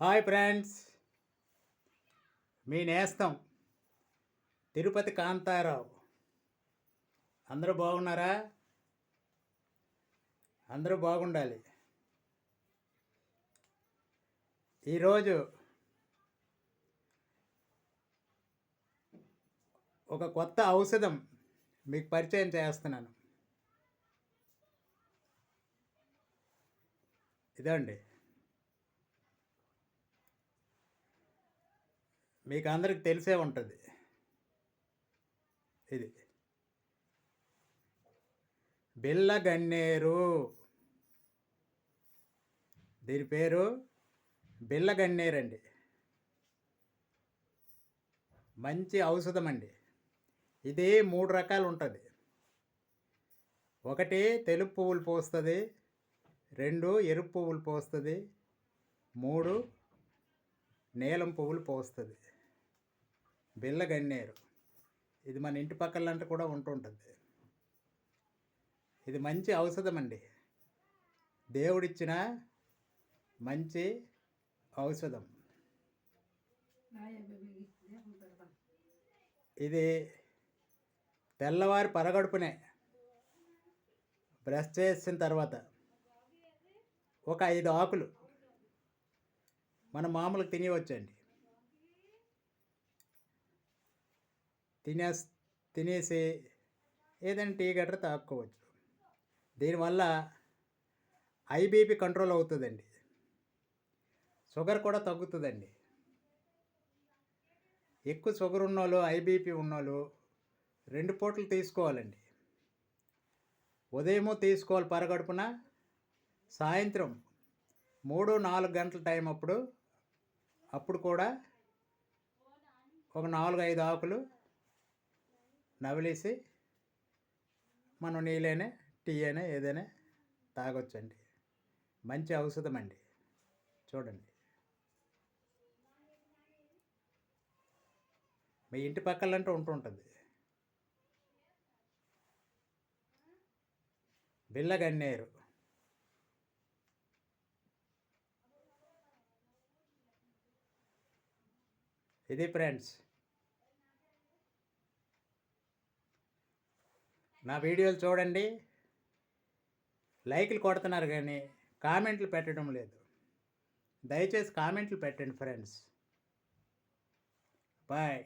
Hi friends. మీ నేస్తం తిరుపతి కాంతారావు. అందరూ బాగున్నారా? అందరూ బాగుండాలి. ఈరోజు ఒక కొత్త ఔషధం మీకు పరిచయం చేస్తున్నాను. ఇదండి. మీకు అందరికి తెలిసే ఉంటుంది. ఇది. బిల్ల గన్నేరు. దీని పేరు బిల్ల గన్నేరు అండి మంచి ఔషధం అండి ఇది మూడు రకాలు ఉంటుంది ఒకటి తెలుపు పువ్వులు పోస్తుంది. రెండు ఎరుపు పువ్వులు పోస్తుంది. మూడు నీలం పువ్వులు పోస్తుంది. బిల్లగన్నేరు ఇది మన ఇంటి పక్కలంట కూడా ఉంటుంటుంది. ఇది మంచి ఔషధం అండి దేవుడిచ్చిన మంచి ఔషధం. ఇది తెల్లవారి పరగడుపునే బ్రష్ చేసిన తర్వాత ఒక ఐదు ఆకులు. మనం మామూలుగా తినేయవచ్చండి. తినేస్ తినేసి ఏదైనా టీ గట్రా తాక్కోవచ్చు. దీనివల్ల ఐబీపీ కంట్రోల్ అవుతుందండి. షుగర్ కూడా తగ్గుతుందండి. ఎక్కువ షుగర్ ఉన్నోళ్ళు ఐబీపీ ఉన్నోళ్ళు రెండు పూటలు తీసుకోవాలండి. ఉదయము తీసుకోవాలి పరగడుపున సాయంత్రం మూడు నాలుగు గంటల టైం అప్పుడు అప్పుడు కూడా ఒక నాలుగు ఐదు ఆకులు నవలేసి మనం నీళ్ళైనా టీ అయినా ఏదైనా తాగొచ్చండి. మంచి ఔషధం అండి చూడండి. మీ ఇంటి పక్కలంటూ ఉంటుంటుంది. బిల్లగన్నేరు ఇది ఫ్రెండ్స్. నా వీడియోలు చూడండి. లైక్లు కొడుతున్నారు కానీ కామెంట్లు పెట్టడం లేదు. దయచేసి కామెంట్లు పెట్టండి ఫ్రెండ్స్. బాయ్.